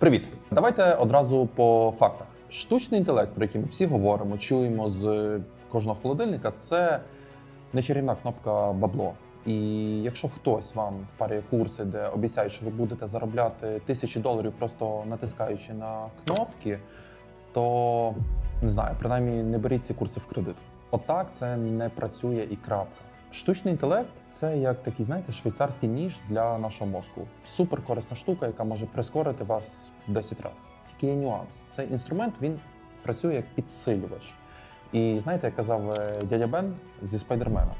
Привіт! Давайте одразу по фактах. Штучний інтелект, про який ми всі говоримо, чуємо з кожного холодильника, це не чарівна кнопка бабло. І якщо хтось вам впарює курси, де обіцяють, що ви будете заробляти тисячі доларів, просто натискаючи на кнопки, то не знаю, принаймні не беріть ці курси в кредит. Отак це не працює і крапка. Штучний інтелект це як такий, знаєте, швейцарський ніж для нашого мозку. Супер корисна штука, яка може прискорити вас в 10 разів. Тільки є нюанс. Цей інструмент він працює як підсилювач. І знаєте, як казав е, дядя Бен зі спайдермена,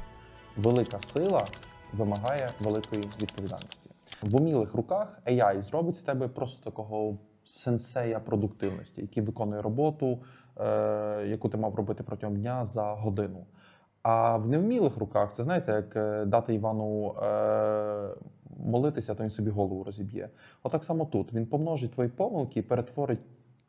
велика сила вимагає великої відповідальності. В умілих руках AI зробить з тебе просто такого сенсея продуктивності, який виконує роботу, е, яку ти мав робити протягом дня за годину. А в невмілих руках це знаєте, як е, дати Івану е, молитися, то він собі голову розіб'є. Отак само тут він помножить твої помилки і перетворить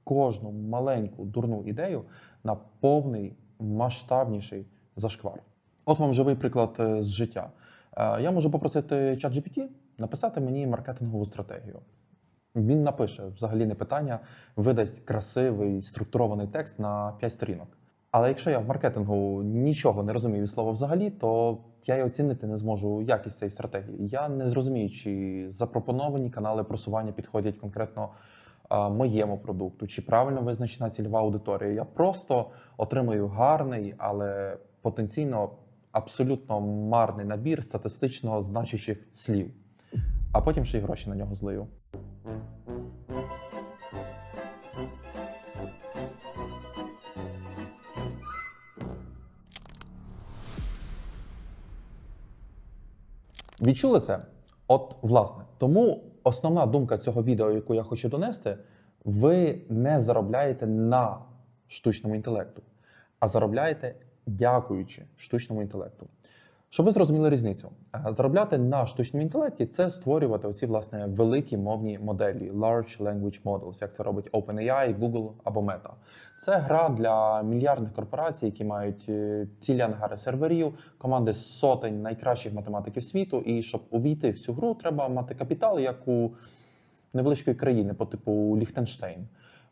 кожну маленьку дурну ідею на повний масштабніший зашквар. От вам живий приклад е, з життя. Е, Я можу попросити ChatGPT написати мені маркетингову стратегію. Він напише взагалі не питання, видасть красивий структурований текст на 5 сторінок. Але якщо я в маркетингу нічого не розумію від слова взагалі, то я і оцінити не зможу якість цієї стратегії. Я не зрозумію, чи запропоновані канали просування підходять конкретно моєму продукту, чи правильно визначена цільова аудиторія. Я просто отримую гарний, але потенційно абсолютно марний набір статистично значущих слів, а потім ще й гроші на нього злию. Відчули це? От, власне, тому основна думка цього відео, яку я хочу донести, ви не заробляєте на штучному інтелекту, а заробляєте дякуючи штучному інтелекту. Щоб ви зрозуміли різницю, е, заробляти на штучному інтелекті це створювати оці власне великі мовні моделі, large language models, як це робить OpenAI, Google або Meta. Це гра для мільярдних корпорацій, які мають е, цілі ангари серверів, команди сотень найкращих математиків світу. І щоб увійти в цю гру, треба мати капітал, як у невеличкої країни, по типу Ліхтенштейн.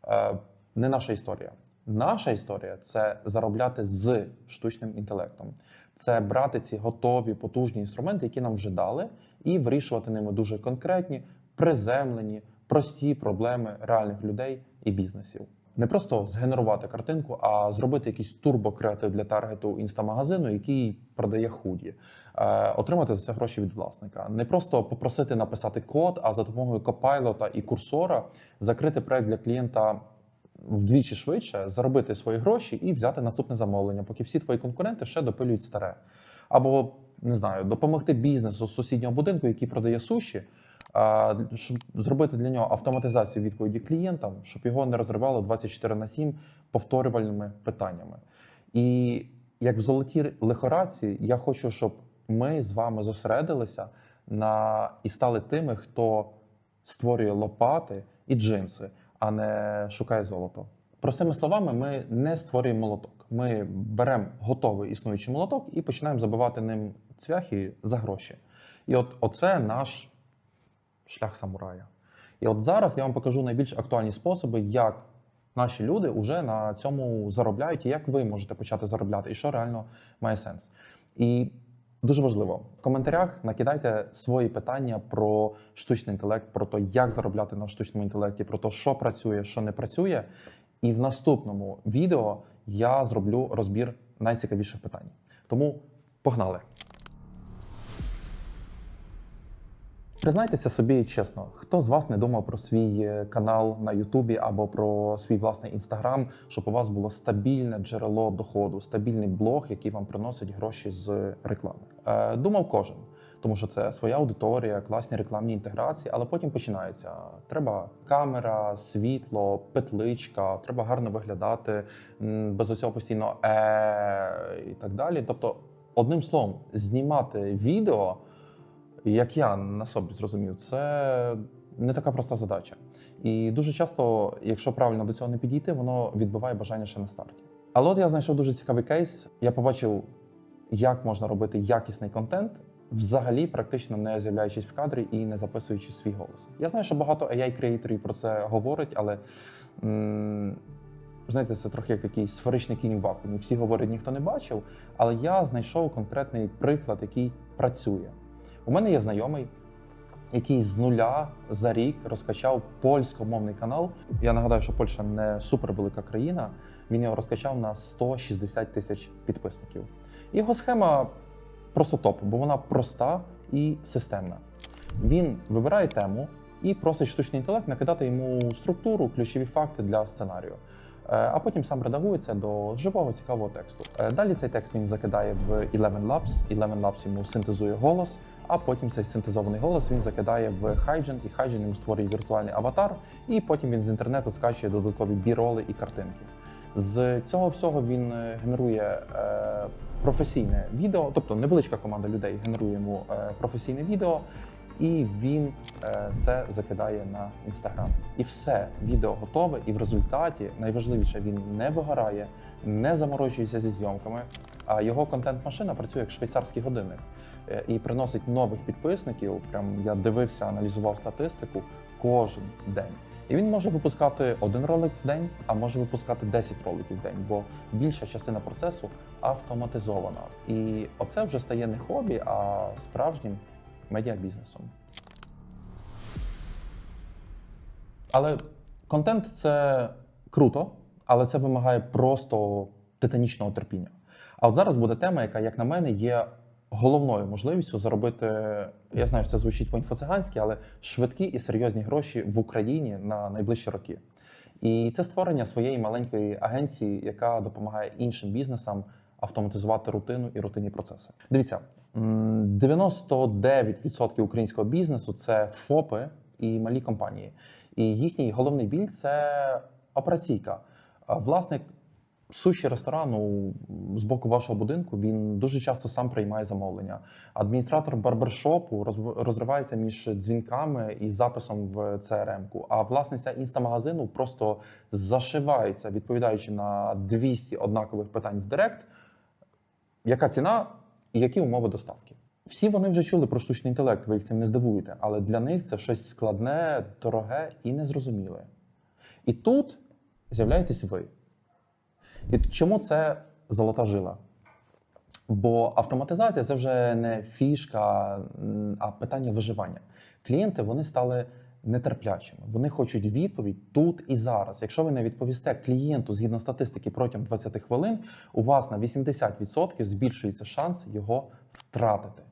Е, Не наша історія. Наша історія це заробляти з штучним інтелектом. Це брати ці готові потужні інструменти, які нам вже дали, і вирішувати ними дуже конкретні, приземлені, прості проблеми реальних людей і бізнесів. Не просто згенерувати картинку, а зробити якийсь турбокреатив для таргету інстамагазину, який продає худі, е, отримати за це гроші від власника. Не просто попросити написати код, а за допомогою копайлота і курсора закрити проект для клієнта вдвічі швидше, заробити свої гроші і взяти наступне замовлення, поки всі твої конкуренти ще допилюють старе. Або не знаю, допомогти бізнесу з сусіднього будинку, який продає суші, щоб зробити для нього автоматизацію відповіді клієнтам, щоб його не розривало 24 на 7 повторювальними питаннями. І як в золотій лихорадці, я хочу, щоб ми з вами зосередилися на і стали тими, хто створює лопати і джинси, а не шукає золото. Простими словами, ми не створюємо молоток. Ми беремо готовий існуючий молоток і починаємо забивати ним цвяхи за гроші. І от оце наш шлях самурая. І от зараз я вам покажу найбільш актуальні способи, як наші люди вже на цьому заробляють, і як ви можете почати заробляти, і що реально має сенс. І дуже важливо в коментарях накидайте свої питання про штучний інтелект, про те, як заробляти на штучному інтелекті, про те, що працює, що не працює. І в наступному відео я зроблю розбір найцікавіших питань. Тому погнали! Признайтеся собі чесно, хто з вас не думав про свій е, канал на Ютубі або про свій власний інстаграм, щоб у вас було стабільне джерело доходу, стабільний блог, який вам приносить гроші з реклами? Е, думав кожен, тому що це своя аудиторія, класні рекламні інтеграції, але потім починається. Треба камера, світло, петличка, треба гарно виглядати, без усього постійно е і так далі. Тобто, одним словом, знімати відео як я на собі зрозумів, це не така проста задача. І дуже часто, якщо правильно до цього не підійти, воно відбиває бажання ще на старті. Але от я знайшов дуже цікавий кейс. Я побачив, як можна робити якісний контент взагалі практично не з'являючись в кадрі і не записуючи свій голос. Я знаю, що багато ai креаторів про це говорять, але м, знаєте, це трохи як такий сферичний кінь вакуумі. Всі говорять, ніхто не бачив. Але я знайшов конкретний приклад, який працює. У мене є знайомий, який з нуля за рік розкачав польськомовний канал. Я нагадаю, що Польща не супервелика країна. Він його розкачав на 160 тисяч підписників. Його схема просто топ, бо вона проста і системна. Він вибирає тему і просить штучний інтелект накидати йому структуру, ключові факти для сценарію. Е, А потім сам редагує це до живого цікавого тексту. Е, Далі цей текст він закидає в Eleven Labs. Eleven Labs йому синтезує голос, а потім цей синтезований голос він закидає в хайджен, і хайджен йому створює віртуальний аватар, і потім він з інтернету скачує додаткові біроли і картинки. З цього всього він е, генерує е, професійне відео, тобто невеличка команда людей генерує йому е, професійне відео, і він е, це закидає на інстаграм. І все, відео готове. І в результаті найважливіше він не вигорає, не заморочується зі зйомками. А його контент-машина працює як швейцарський годинник е, і приносить нових підписників. Прям я дивився, аналізував статистику кожен день. І він може випускати один ролик в день, а може випускати 10 роликів в день, бо більша частина процесу автоматизована. І оце вже стає не хобі, а справжнім медіабізнесом. Але контент це круто, але це вимагає просто титанічного терпіння. А от зараз буде тема, яка, як на мене, є головною можливістю заробити. Я знаю, що це звучить по-інфоциганськи, але швидкі і серйозні гроші в Україні на найближчі роки. І це створення своєї маленької агенції, яка допомагає іншим бізнесам автоматизувати рутину і рутинні процеси. Дивіться, 99% українського бізнесу це ФОПи і малі компанії. І їхній головний біль це операційка. Власник суші ресторану з боку вашого будинку він дуже часто сам приймає замовлення. Адміністратор барбершопу роз- розривається між дзвінками і записом в CRM-ку, а власниця інстамагазину просто зашивається, відповідаючи на 200 однакових питань в Директ. Яка ціна і які умови доставки? Всі вони вже чули про штучний інтелект, ви їх цим не здивуєте, але для них це щось складне, дороге і незрозуміле. І тут з'являєтесь ви. І чому це золота жила? Бо автоматизація це вже не фішка, а питання виживання. Клієнти вони стали нетерплячими. Вони хочуть відповідь тут і зараз. Якщо ви не відповісте клієнту згідно статистики протягом 20 хвилин, у вас на 80% збільшується шанс його втратити.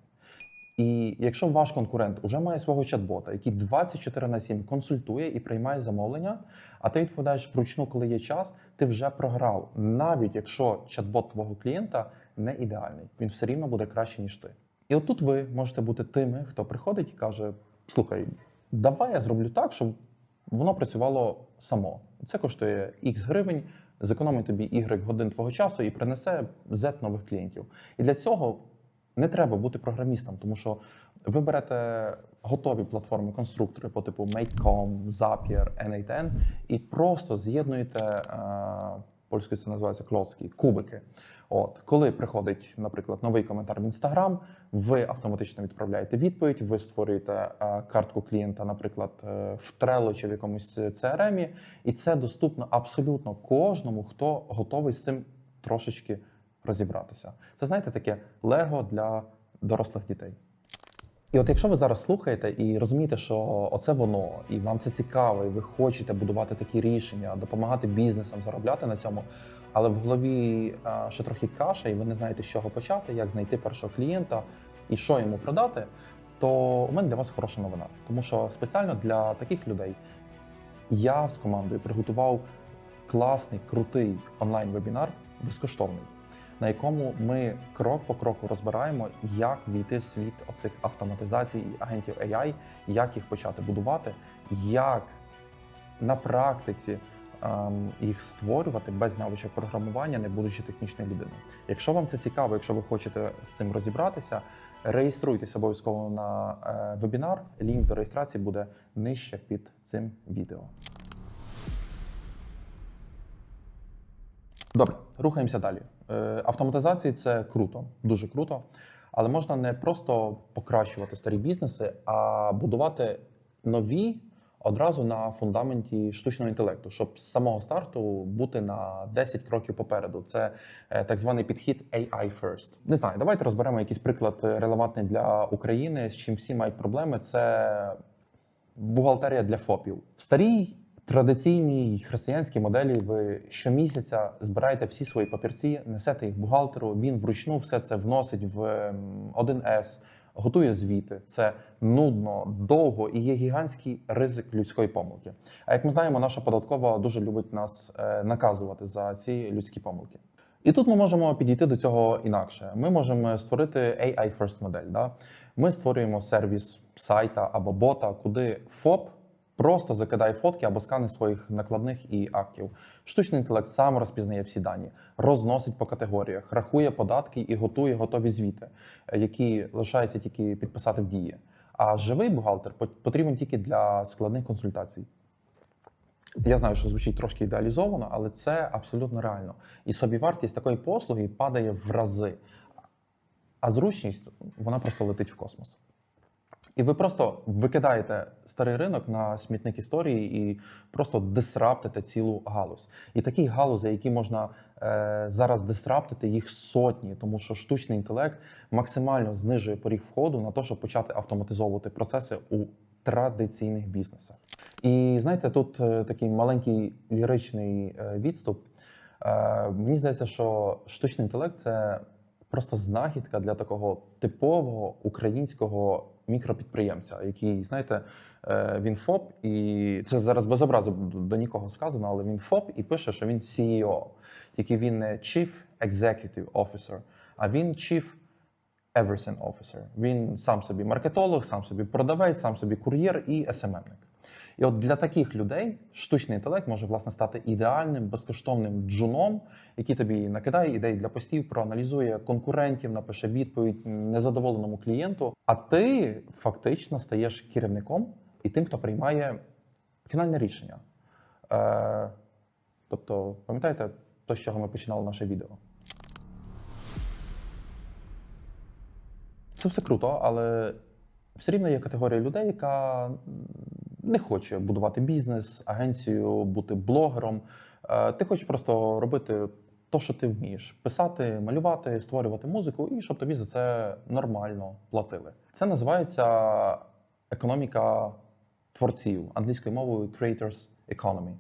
І якщо ваш конкурент уже має свого чат-бота, який 24 на 7 консультує і приймає замовлення, а ти відповідаєш вручну, коли є час, ти вже програв, навіть якщо чат-бот твого клієнта не ідеальний, він все рівно буде краще ніж ти. І отут ви можете бути тими, хто приходить і каже: слухай, давай я зроблю так, щоб воно працювало само. Це коштує X гривень, зекономить тобі Y годин твого часу і принесе Z нових клієнтів. І для цього не треба бути програмістом, тому що ви берете готові платформи, конструктори по типу Make.com, Zapier, N8N і просто з'єднуєте. Польською це називається клоцки, кубики. От коли приходить, наприклад, новий коментар в Інстаграм, ви автоматично відправляєте відповідь, ви створюєте е, картку клієнта, наприклад, е, в Trello чи в якомусь CRM, і це доступно абсолютно кожному, хто готовий з цим трошечки розібратися. Це знаєте таке лего для дорослих дітей. І от якщо ви зараз слухаєте і розумієте, що оце воно, і вам це цікаво, і ви хочете будувати такі рішення, допомагати бізнесам, заробляти на цьому, але в голові ще трохи каша, і ви не знаєте, з чого почати, як знайти першого клієнта і що йому продати, то у мене для вас хороша новина. Тому що спеціально для таких людей я з командою приготував класний, крутий онлайн-вебінар безкоштовний, на якому ми крок по кроку розбираємо, як війти в світ оцих автоматизацій і агентів AI, як їх почати будувати, як на практиці ем, їх створювати без навичок програмування, не будучи технічною людиною. Якщо вам це цікаво, якщо ви хочете з цим розібратися, реєструйтесь обов'язково на е, вебінар. Лінк до реєстрації буде нижче під цим відео. Добре, рухаємося далі. Е, Автоматизації це круто, дуже круто. Але можна не просто покращувати старі бізнеси, а будувати нові одразу на фундаменті штучного інтелекту, щоб з самого старту бути на 10 кроків попереду. Це е, так званий підхід AI first. Не знаю, давайте розберемо якийсь приклад е, релевантний для України, з чим всі мають проблеми. Це бухгалтерія для ФОПів. Старій традиційній християнській моделі ви щомісяця збираєте всі свої папірці, несете їх бухгалтеру. Він вручну все це вносить в ем, 1С, готує звіти. Це нудно, довго і є гігантський ризик людської помилки. А як ми знаємо, наша податкова дуже любить нас е, наказувати за ці людські помилки. І тут ми можемо підійти до цього інакше. Ми можемо створити AI first модель. Да? Ми створюємо сервіс сайта або бота, куди ФОП просто закидає фотки або скани своїх накладних і актів. Штучний інтелект сам розпізнає всі дані, розносить по категоріях, рахує податки і готує готові звіти, е, які лишається тільки підписати в дії. А живий бухгалтер потрібен тільки для складних консультацій. Я знаю, що звучить трошки ідеалізовано, але це абсолютно реально. І собівартість такої послуги падає в рази, а зручність вона просто летить в космос. І ви просто викидаєте старий ринок на смітник історії і просто дисраптите цілу галузь. І такі галузі, які можна е, зараз дисраптити, їх сотні, тому що штучний інтелект максимально знижує поріг входу на те, щоб почати автоматизовувати процеси у традиційних бізнесах. І знаєте, тут е, такий маленький ліричний е, відступ. Е, Мені здається, що штучний інтелект це просто знахідка для такого типового українського мікропідприємця, який, знаєте, е, він ФОП, і це зараз без образу до нікого сказано, але він ФОП і пише, що він CEO. Тільки він не Chief Executive Officer, а він Chief Everything Officer. Він сам собі маркетолог, сам собі продавець, сам собі кур'єр і СММник. І от для таких людей штучний інтелект може власне стати ідеальним безкоштовним джуном, який тобі накидає ідеї для постів, проаналізує конкурентів, напише відповідь незадоволеному клієнту. А ти фактично стаєш керівником і тим, хто приймає фінальне рішення. Е, тобто, пам'ятаєте, то, з чого ми починали наше відео? Це все круто, але все рівно є категорія людей, яка не хоче будувати бізнес, агенцію, бути блогером. Е, Ти хочеш просто робити те, що ти вмієш: писати, малювати, створювати музику, і щоб тобі за це нормально платили. Це називається економіка творців англійською мовою creators economy.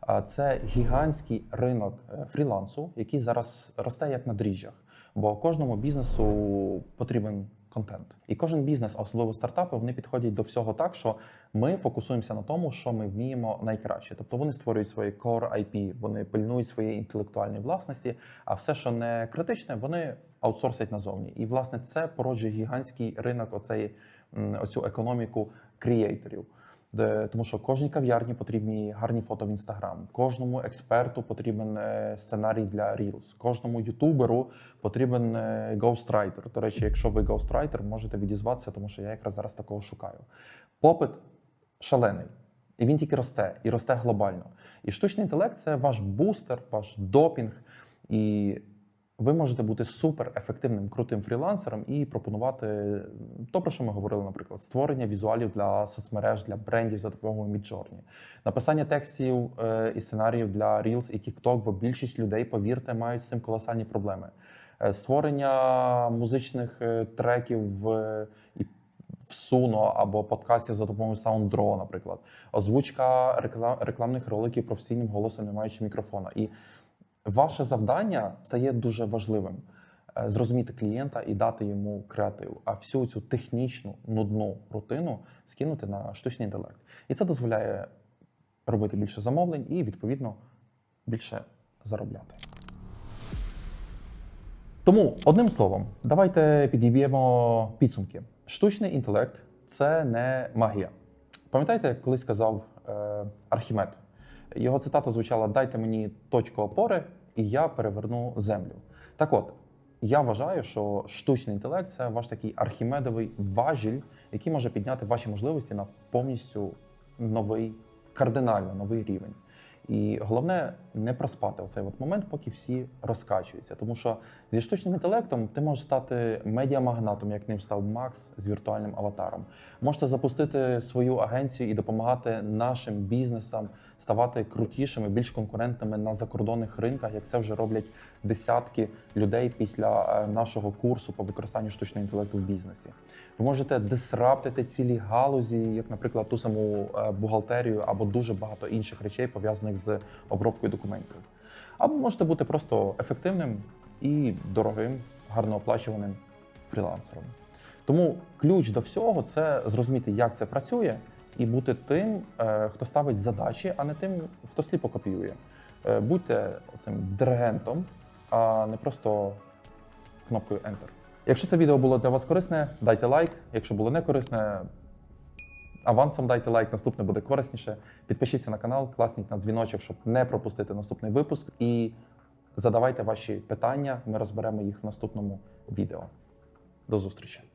А Це гігантський ринок е, фрілансу, який зараз росте як на дріжджах. Бо кожному бізнесу потрібен контент. І кожен бізнес, особливо стартапи, вони підходять до всього так, що ми фокусуємося на тому, що ми вміємо найкраще. Тобто вони створюють свої core IP, вони пильнують своєї інтелектуальної власності, а все, що не критичне, вони аутсорсять назовні. І власне це породжує гігантський ринок оцей оцю економіку креаторів. Де, тому що кожній кав'ярні потрібні гарні фото в інстаграм, кожному експерту потрібен е, сценарій для Reels, кожному ютуберу потрібен ghostwriter. До речі, якщо ви ghostwriter, можете відізватися, тому що я якраз зараз такого шукаю. Попит шалений, і він тільки росте, і росте глобально. І штучний інтелект це ваш бустер, ваш допінг. І ви можете бути супер ефективним, крутим фрілансером і пропонувати то, про що ми говорили, наприклад, створення візуалів для соцмереж, для брендів за допомогою Midjourney, написання текстів е, і сценаріїв для Reels і TikTok, бо більшість людей, повірте, мають з цим колосальні проблеми. Е, Створення музичних е, треків в в Suno або подкастів за допомогою SoundDraw, наприклад, озвучка реклам, рекламних роликів професійним голосом, не маючи мікрофона. І ваше завдання стає дуже важливим е, зрозуміти клієнта і дати йому креатив, а всю цю технічну нудну рутину скинути на штучний інтелект. І це дозволяє робити більше замовлень і відповідно більше заробляти. Тому одним словом, давайте підіб'ємо підсумки. Штучний інтелект це не магія. Пам'ятаєте, колись сказав е, Архімед? Його цитата звучала: Дайте мені точку опори, і я переверну землю. Так от, я вважаю, що штучний інтелект це ваш такий архімедовий важіль, який може підняти ваші можливості на повністю новий, кардинально новий рівень. І головне не проспати цей от момент, поки всі розкачуються. Тому що зі штучним інтелектом ти можеш стати медіамагнатом, як ним став Макс з віртуальним аватаром. Можете запустити свою агенцію і допомагати нашим бізнесам ставати крутішими, більш конкурентними на закордонних ринках, як це вже роблять десятки людей після е, нашого курсу по використанню штучного інтелекту в бізнесі. Ви можете дисраптити цілі галузі, як, наприклад, ту саму е, бухгалтерію або дуже багато інших речей, пов'язаних з обробкою документів. Або можете бути просто ефективним і дорогим, гарно оплачуваним фрілансером. Тому ключ до всього це зрозуміти, як це працює, і бути тим, е, хто ставить задачі, а не тим, хто сліпо копіює. Е, Будьте цим диригентом, а не просто кнопкою Enter. Якщо це відео було для вас корисне, дайте лайк. Якщо було не корисне, авансом дайте лайк, наступне буде корисніше. Підпишіться на канал, класніть на дзвіночок, щоб не пропустити наступний випуск. І задавайте ваші питання, ми розберемо їх в наступному відео. До зустрічі!